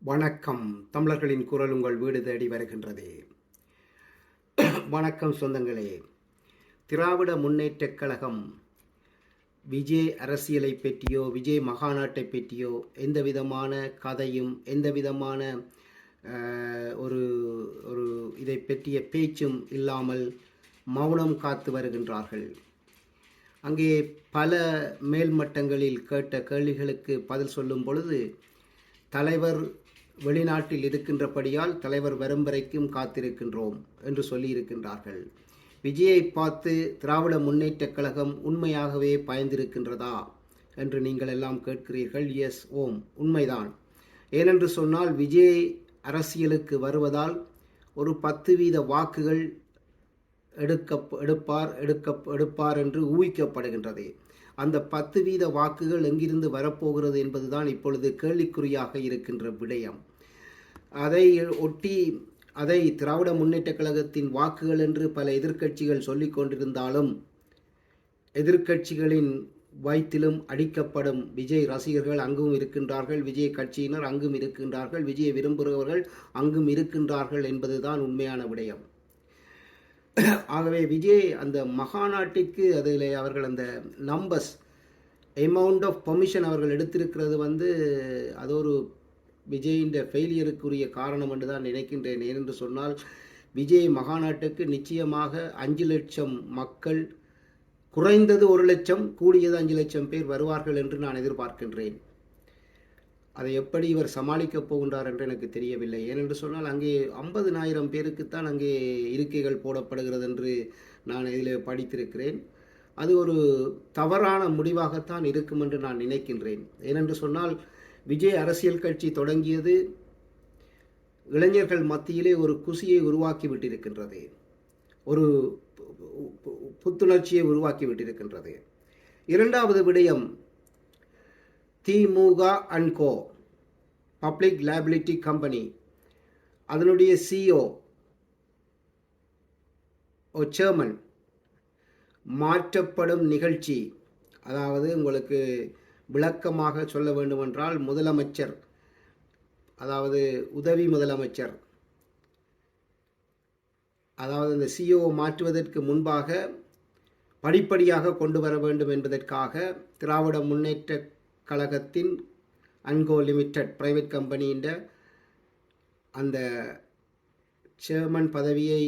வணக்கம். தமிழர்களின் குரல் உங்கள் வீடு தேடி வருகின்றது. வணக்கம் சொந்தங்களே. திராவிட முன்னேற்றக் கழகம் விஜய் அரசியலை பற்றியோ விஜய் மகாநாட்டை பற்றியோ எந்த விதமான கதையும் எந்த விதமான ஒரு ஒரு இதை பற்றிய பேச்சும் இல்லாமல் மௌனம் காத்து வருகின்றார்கள். அங்கே பல மேல்மட்டங்களில் கேட்ட கேள்விகளுக்கு பதில் சொல்லும் பொழுது தலைவர் வெளிநாட்டில் இருக்கின்றபடியால் தலைவர் வரும் வரைக்கும் காத்திருக்கின்றோம் என்று சொல்லியிருக்கின்றார்கள். விஜயை பார்த்து திராவிட முன்னேற்றக் கழகம் உண்மையாகவே பயந்திருக்கின்றதா என்று நீங்கள் எல்லாம் கேட்கிறீர்கள். எஸ். ஓம். உண்மைதான். ஏனென்று சொன்னால் விஜய் அரசியலுக்கு வருவதால் ஒரு பத்து வீத வாக்குகள் எடுக்க எடுப்பார் எடுக்க எடுப்பார் என்று ஊகிக்கப்படுகின்றது. அந்த பத்து வீத வாக்குகள் எங்கிருந்து வரப்போகிறது என்பதுதான் இப்பொழுது கேள்விக்குறியாக இருக்கின்ற விடயம். அதை ஒட்டி அதை திராவிட முன்னேற்ற கழகத்தின் வாக்குகள் என்று பல எதிர்க்கட்சிகள் சொல்லிக் கொண்டிருந்தாலும் எதிர்க்கட்சிகளின் வயிற்றிலும் அடிக்கப்படும் விஜய் ரசிகர்கள் அங்கும் இருக்கின்றார்கள் விஜய் கட்சியினர் அங்கும் இருக்கின்றார்கள் விஜயை விரும்புகிறவர்கள் அங்கும் இருக்கின்றார்கள் என்பதுதான் உண்மையான விடயம். ஆகவே விஜய் அந்த மகாநாட்டிற்கு அதில் அவர்கள் அந்த நம்பர்ஸ் அமௌண்ட் ஆஃப் பெர்மிஷன் அவர்கள் எடுத்திருக்கிறது வந்து அது ஒரு விஜயின் ஃபெயிலியருக்குரிய காரணம் என்று தான் நினைக்கின்றேன். ஏனென்று சொன்னால் விஜய் மகாநாட்டுக்கு நிச்சயமாக அஞ்சு லட்சம் மக்கள் குறைந்தது ஒரு லட்சம் கூடியது அஞ்சு லட்சம் பேர் வருவார்கள் என்று நான் எதிர்பார்க்கின்றேன். அதை எப்படி இவர் சமாளிக்கப் போகின்றார் என்று எனக்கு தெரியவில்லை. ஏனென்று சொன்னால் அங்கே ஐம்பதுனாயிரம் பேருக்குத்தான் அங்கே இருக்கைகள் போடப்படுகிறது என்று நான் இதில் படித்திருக்கிறேன். அது ஒரு தவறான முடிவாகத்தான் இருக்கும் என்று நான் நினைக்கின்றேன். ஏனென்று சொன்னால் விஜய் அரசியல் கட்சி தொடங்கியது இளைஞர்கள் மத்தியிலே ஒரு குசியை உருவாக்கி விட்டிருக்கின்றது. ஒரு பு- புத்துணர்ச்சியை உருவாக்கி விட்டிருக்கின்றது. இரண்டாவது விடயம் DMK and co public liability company. அதனுடைய சிஓ ஓ சேர்மன் மாற்றப்படும் நிகழ்ச்சி. அதாவது உங்களுக்கு விளக்கமாக சொல்ல வேண்டுமென்றால் முதலமைச்சர் அதாவது உதவி முதலமைச்சர் அதாவது இந்த சிஓ மாற்றுவதற்கு முன்பாக படிப்படியாக கொண்டு வர வேண்டும் என்பதற்காக திராவிட முன்னேற்ற கழகத்தின் அன்கோ லிமிடெட் பிரைவேட் கம்பெனின்ற அந்த சேர்மன் பதவியை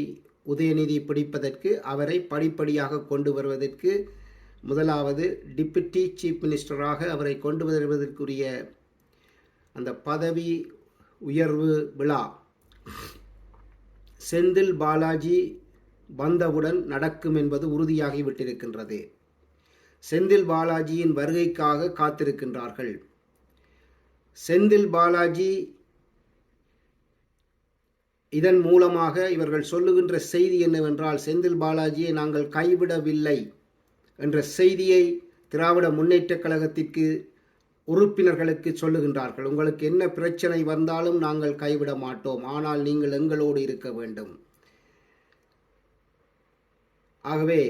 உதயநிதி பிடிப்பதற்கு அவரை படிப்படியாக கொண்டு வருவதற்கு முதலாவது டிப்டி சீஃப் மினிஸ்டராக அவரை கொண்டு வருவதற்குரிய அந்த பதவி உயர்வு விழா. செந்தில் பாலாஜி வந்தவுடன் நடக்கும் என்பது உறுதியாகிவிட்டிருக்கின்றது செந்தில் பாலாஜியின் வருகைக்காக காத்திருக்கின்றார்கள். செந்தில் பாலாஜி இதன் மூலமாக இவர்கள் சொல்லுகின்ற செய்தி என்னவென்றால் செந்தில் பாலாஜியை நாங்கள் கைவிடவில்லை. என்ற செய்தியை திராவிட முன்னேற்றக் கழகத்திற்கு உறுப்பினர்களுக்கு சொல்லுகின்றார்கள். உங்களுக்கு என்ன பிரச்சனை வந்தாலும் நாங்கள் கைவிட மாட்டோம். ஆனால் நீங்கள் எங்களோடு இருக்க வேண்டும் ஆகவே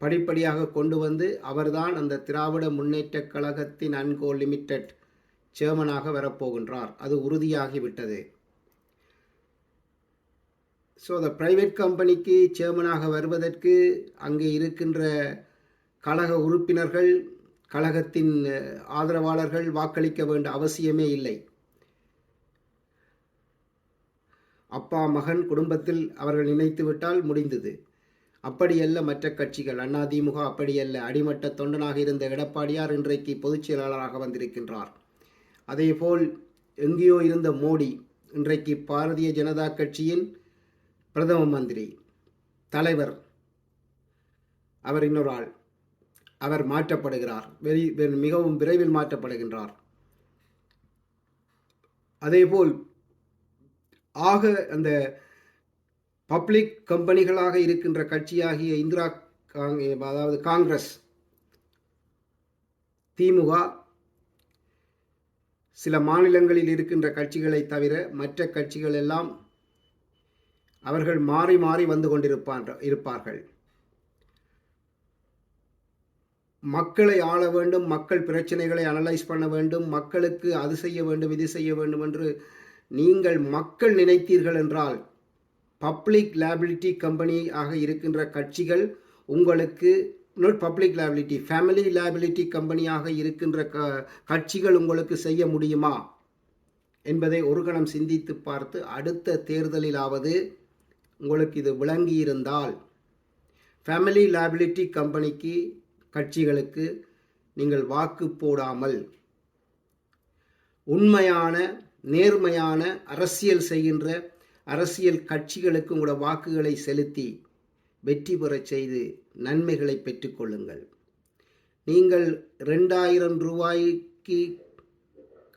படிப்படியாக கொண்டு வந்து அவர்தான் அந்த திராவிட முன்னேற்றக் கழகத்தின் அன்கோ லிமிடெட் சேர்மனாக வரப்போகின்றார். அது உறுதியாகிவிட்டது. ஸோ அந்த பிரைவேட் கம்பெனிக்கு சேர்மனாக வருவதற்கு அங்கே இருக்கின்ற கழக உறுப்பினர்கள் கழகத்தின் ஆதரவாளர்கள் வாக்களிக்க வேண்டிய அவசியமே இல்லை. அப்பா மகன் குடும்பத்தில் அவர்கள் நினைத்துவிட்டால் முடிந்தது. அப்படியல்ல மற்ற கட்சிகள். அதிமுக அப்படியல்ல. அடிமட்ட தொண்டனாக இருந்த எடப்பாடியார் இன்றைக்கு பொதுச் செயலாளராக வந்திருக்கின்றார். அதேபோல் எங்கேயோ இருந்த மோடி இன்றைக்கு பாரதிய ஜனதா கட்சியின் பிரதம மந்திரி தலைவர். அவர் இன்னொரு ஆள். அவர் மாற்றப்படுகிறார். வெறி மிகவும் விரைவில் மாற்றப்படுகின்றார். அதேபோல் ஆக அந்த பப்ளிக் கம்பெனிகளாக இருக்கின்ற கட்சியாகிய இந்திரா காங் அதாவது காங்கிரஸ் திமுக சில மாநிலங்களில் இருக்கின்ற கட்சிகளை தவிர மற்ற கட்சிகள் எல்லாம் அவர்கள் மாறி மாறி வந்து கொண்டிருப்பார் இருப்பார்கள். மக்களை ஆள வேண்டும் மக்கள் பிரச்சனைகளை அனலைஸ் பண்ண வேண்டும் மக்களுக்கு அது செய்ய வேண்டும் இது செய்ய வேண்டும் என்று நீங்கள் மக்கள் நினைத்தீர்கள் என்றால் பப்ளிக் லேபிலிட்டி கம்பெனி ஆக இருக்கின்ற கட்சிகள் உங்களுக்கு not public liability family liability கம்பெனியாக இருக்கின்ற க கட்சிகள் உங்களுக்கு செய்ய முடியுமா? என்பதை ஒரு கணம் சிந்தித்து பார்த்து அடுத்த தேர்தலிலாவது உங்களுக்கு இது விளங்கியிருந்தால் ஃபேமிலி லேபிலிட்டி கம்பெனிக்கு கட்சிகளுக்கு நீங்கள் வாக்கு போடாமல் உண்மையான நேர்மையான அரசியல் செய்கின்ற அரசியல் கட்சிகளுக்கு உங்களோட வாக்குகளை செலுத்தி வெற்றி பெறச் செய்து நன்மைகளை பெற்றுக்கொள்ளுங்கள் நீங்கள் ரெண்டாயிரம் ரூபாய்க்கு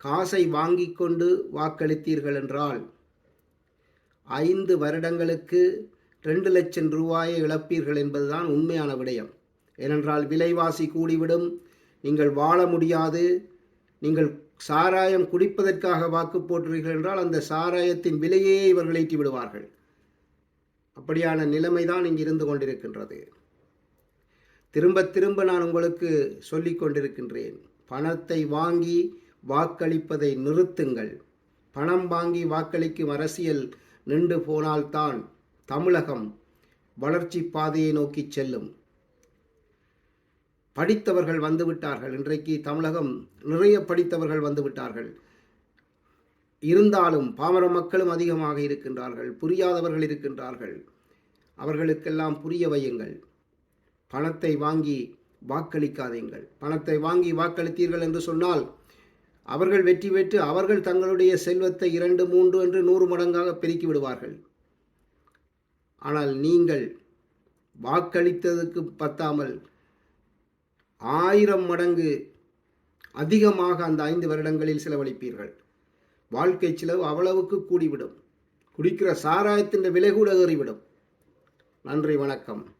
காசை வாங்கி கொண்டு வாக்களித்தீர்கள் என்றால் ஐந்து வருடங்களுக்கு ரெண்டு லட்சம் ரூபாயை இழப்பீர்கள் என்பதுதான் உண்மையான விடயம். ஏனென்றால் விலைவாசி கூடிவிடும். நீங்கள் வாழ முடியாது. நீங்கள் சாராயம் குடிப்பதற்காக வாக்கு போட்டீர்கள் என்றால் அந்த சாராயத்தின் விலையே இவர்கள் ஈட்டி விடுவார்கள். அப்படியான நிலைமை தான் இங்கு இருந்து கொண்டிருக்கின்றது. திரும்ப திரும்ப நான் உங்களுக்கு சொல்லிக் கொண்டிருக்கின்றேன். பணத்தை வாங்கி வாக்களிப்பதை நிறுத்துங்கள். பணம் வாங்கி வாக்களிக்கும் அரசியல் நின்று போனால்தான் தமிழகம் வளர்ச்சி பாதையை நோக்கி செல்லும். படித்தவர்கள் வந்துவிட்டார்கள் இன்றைக்கு தமிழகம் நிறைய படித்தவர்கள் வந்துவிட்டார்கள் இருந்தாலும் பாமர மக்களும் அதிகமாக இருக்கின்றார்கள். புரியாதவர்கள் இருக்கின்றார்கள். அவர்களுக்கெல்லாம் புரிய வையுங்கள். பணத்தை வாங்கி வாக்களிக்காதீங்கள். பணத்தை வாங்கி வாக்களித்தீர்கள் என்று சொன்னால் அவர்கள் வெற்றி பெற்று அவர்கள் தங்களுடைய செல்வத்தை இரண்டு மூன்று என்று நூறு மடங்காக பெருக்கி விடுவார்கள். ஆனால் நீங்கள் வாக்களித்ததுக்கு பத்தாமல் ஆயிரம் மடங்கு அதிகமாக அந்த ஐந்து வருடங்களில் செலவழிப்பீர்கள். வாழ்க்கை செலவு அவ்வளவுக்கு கூடிவிடும். குடிக்கிற சாராயத்தின் விலை கூட ஏறிவிடும். நன்றி வணக்கம்.